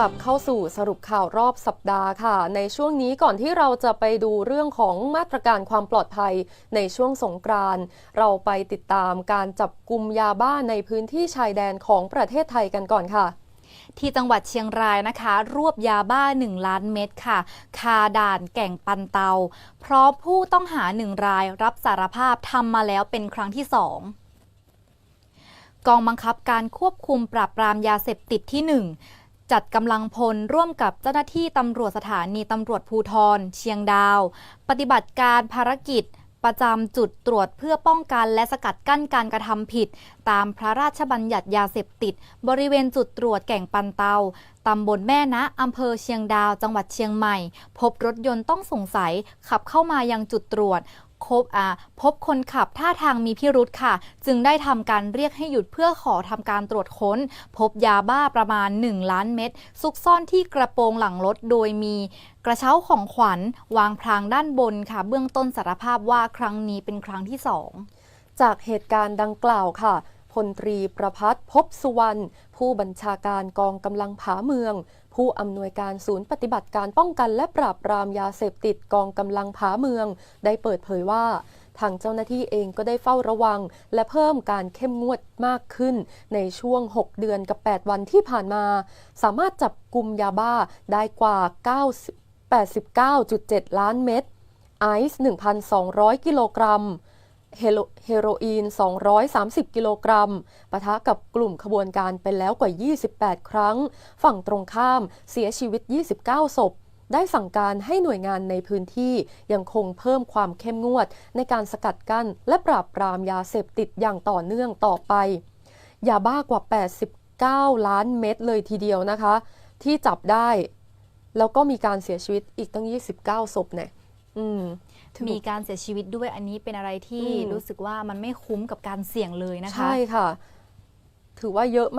กลับเข้าสู่สรุปข่าวรอบสัปดาห์ค่ะ ในช่วงนี้ก่อนที่เราจะไปดูเรื่องของมาตรการความปลอดภัยในช่วงสงกรานต์เราไปติดตามการจับกลุ่มยาบ้าในพื้นที่ชายแดนของประเทศไทยกันก่อนค่ะที่จังหวัดเชียงรายนะคะ รวบยาบ้า 1 ล้านเม็ดค่ะ คาด่านแก่งปันเตา พราะผู้ต้องหาหนึ่งรายรับสารภาพทำมาแล้วเป็นครั้งที่สองกองบังคับการควบคุมปราบปรามยาเสพติดที่ 1 จัดกำลังพลร่วมกับเจ้าหน้าที่ตำรวจสถานีตำรวจภูทร เชียงดาว ปฏิบัติการภารกิจประจำจุดตรวจเพื่อป้องกันและสกัดกั้นการกระทำผิด ตามพระราชบัญญัติยาเสพติด บริเวณจุดตรวจแก่งปันเตาตำบลแม่นะอำเภอเชียงดาว จังหวัดเชียงใหม่ พบรถยนต์ต้องสงสัยขับเข้ามายังจุดตรวจ คบอาพบคนขับท่าทางมีพิรุธค่ะ จึงได้ทำการเรียกให้หยุดเพื่อขอทำการตรวจค้น พบยาบ้าประมาณ 1 ล้านเม็ดซุกซ่อนที่กระโปรงหลังรถโดยมีกระเช้าของขวัญวางพรางด้านบนค่ะ เบื้องต้นสารภาพว่าครั้งนี้เป็นครั้งที่สองจากเหตุการณ์ดังกล่าวค่ะ พลตรีประพัฒน์พบสุวรรณผู้บัญชาการกองกำลังผาเมือง ผู้อำนวยการศูนย์ปฏิบัติการป้องกันและปราบปรามยาเสพติดกองกำลังผาเมือง ได้เปิดเผยว่าทางเจ้าหน้าที่เองก็ได้เฝ้าระวัง และเพิ่มการเข้มงวดมากขึ้น ในช่วง 6 เดือนกับ 8 วันที่ผ่านมา สามารถจับกลุ่มยาบ้าได้กว่า 89.7 ล้านเม็ดไอซ์ 1,200 กิโลกรัม เฮโรเฮโรอีน 230 กิโลกรัม ปะทะกับกลุ่มขบวนการไปแล้วกว่า 28 ครั้ง ฝั่งตรงข้ามเสียชีวิต 29 ศพ ได้สั่งการให้หน่วยงานในพื้นที่ยังคงเพิ่มความเข้มงวด ในการสกัดกั้นและปราบปรามยาเสพติดอย่างต่อเนื่องต่อไป ยาบ้ากว่า 89 ล้านเม็ดเลยทีเดียวนะคะ ที่จับได้ แล้วก็มีการเสียชีวิตอีกตั้ง 29 ศพเนี่ย มมีการเสียชีวิตด้วยอันนี้เป็นอะไรที่อืมรู้สึกว่ามันไม่คุ้มกับการเสี่ยงเลยนะคะ ใช่ค่ะ ถือว่าเยอะมาก